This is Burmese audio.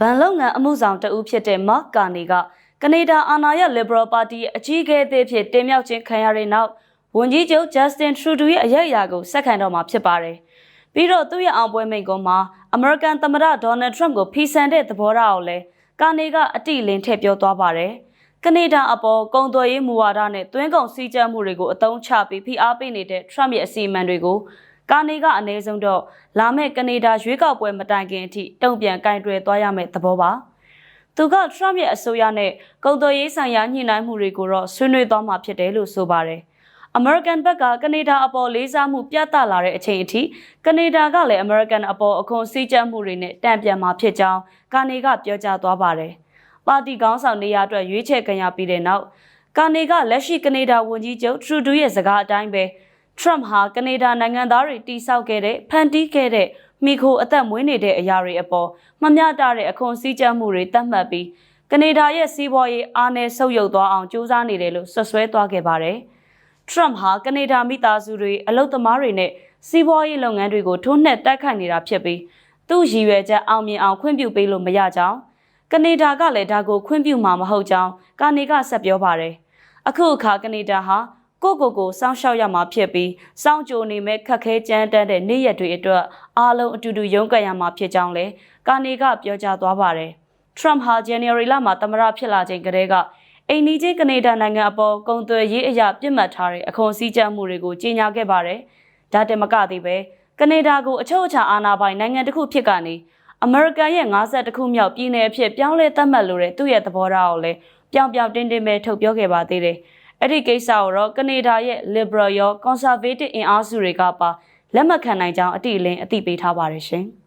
ဗန်လုပ်ငန်းအမှုဆောင်တဦးဖြစ်တဲ့မာ့ကာနီကကနေဒါအာဏာရ Liberal Party ရဲ့အကြီးအကဲအသစ်ဖြစ်တင်မြှောက်ခြင်းခံရတဲ့နောက်ဝန်ကြီးချုပ် Justin Trudeau ရဲ့အရေးအရာကိုဆက်ခံတော့မှာဖြစ်ပါတယ်။ပြီးတော့သူ့ရဲ့အောင်ပွဲမိန့်ခွန်းမှာ American သမ္မတ Donald Trump ကိုဖီဆန်တဲ့သဘောထားကိုလည်းကာနီကအတိအလင်းထည့်ပြောသွားပါတယ်။ကနေဒါအပေါ်ကုန်သွယ်ရေးမူဝါဒနဲ့တွင်းကုန်စည်းကြပ်မှုတွေကိုအသုံးချပြီးဖိအားပေးနေတဲ့ Trump ရဲ့အစီအမံတွေကို ကာနီကအနည်းဆုံးတော့လာမယ့်ကနေဒါရွေးကောက်ပွဲမတိုင်ခင်အထိတုံ့ပြန်ကင်တွယ်သွားရမယ့်သဘောပါ။သူက Trump ရဲ့အစိုးရနဲ့ကုန်သွယ်ရေးဆိုင်ရာညှိနှိုင်းမှုတွေကိုတော့ဆွေးနွေးသွားမှာဖြစ်တယ်လို့ဆိုပါတယ်။ American ဘက်ကကနေဒါအပေါ်လေးစားမှုပြသလာတဲ့အချိန်အထိကနေဒါကလည်း American အပေါ်အခွန်စည်းကြပ်မှုတွေနဲ့တံပြန်မှာဖြစ်ကြောင်းကာနေကပြောကြားသွားပါတယ်။ပါတီကောင်းဆောင်နေရာအတွက်ရွေးချယ်ခံရပြီးတဲ့နောက်ကာနေကလက်ရှိကနေဒါဝန်ကြီးချုပ်ထရူဒူရဲ့စကားအတိုင်းပဲ Trump ဟာကနေဒါနိုင်ငံသားတွေတိစောက်ခဲ့တဲ့ဖန်တီးခဲ့တဲ့မိခိုအသက်မွေးနေတဲ့အရာတွေအပေါ်မမျှတတဲ့အခွန်စည်းကြပ်မှုတွေတတ်မှတ်ပြီးကနေဒါရဲ့စီးပွားရေးအားနည်းဆုပ်ယုပ်သွားအောင်ကြိုးစားနေတယ်လို့ဆွဆွဲသွားခဲ့ပါတယ်။ Trump ဟာကနေဒါမိသားစုတွေအလုပ်သမားတွေနဲ့စီးပွားရေးလုပ်ငန်းတွေကိုထိုးနှက်တိုက်ခိုက်နေတာဖြစ်ပြီးသူ့ရည်ရွယ်ချက်အောင်မြင်အောင်ခွင့်ပြုပေးလို့မရကြောင်းကနေဒါကလည်းဒါကိုခွင့်ပြုမှာမဟုတ်ကြောင်းကာနေကဆက်ပြောပါတယ်။အခုအခါကနေဒါဟာ ကိုကိုကိုစောင့်ရှောက်ရမှာဖြစ်ပြီးစောင့်ကြိုနေမဲ့ခက်ခဲကြမ်းတမ်းတဲ့နေ့ရက်တွေအတွက်အားလုံးအတူတူရုန်းကန်ရမှာဖြစ်ကြောင်းလည်းကာနေကပြောကြားသွားပါတယ်။ Trump ဟာ January လမှာသမ္မတဖြစ်လာချိန်ကတည်းကအိန္ဒိချင်းကနေဒါနိုင်ငံအပေါ်ကုန်သွယ်ရေးအရာပြစ်မှတ်ထားတဲ့အခွန်စည်းကြပ်မှုတွေကိုကြီးညာခဲ့ပါတယ်။ဒါတင်မကသေးပဲကနေဒါကိုအချုပ်အခြာအာဏာပိုင်နိုင်ငံတစ်ခုဖြစ်ကနေအမေရိကန်ရဲ့52ခုမြောက်ပြည်နယ်အဖြစ်ပြောင်းလဲသတ်မှတ်လိုတဲ့သူ့ရဲ့သဘောထားကိုလည်းပြောင်ပြောင်တင်းတင်းပဲထုတ်ပြောခဲ့ပါသေးတယ်။ အဲ့ဒီကိစ္စကိုတော့ကနေဒါရဲ့ liberal ရော conservative အင်အားစုတွေကပါလက်မခံနိုင်ကြောင်းအတိအလင်းအသိပေးထားပါတယ်ရှင်။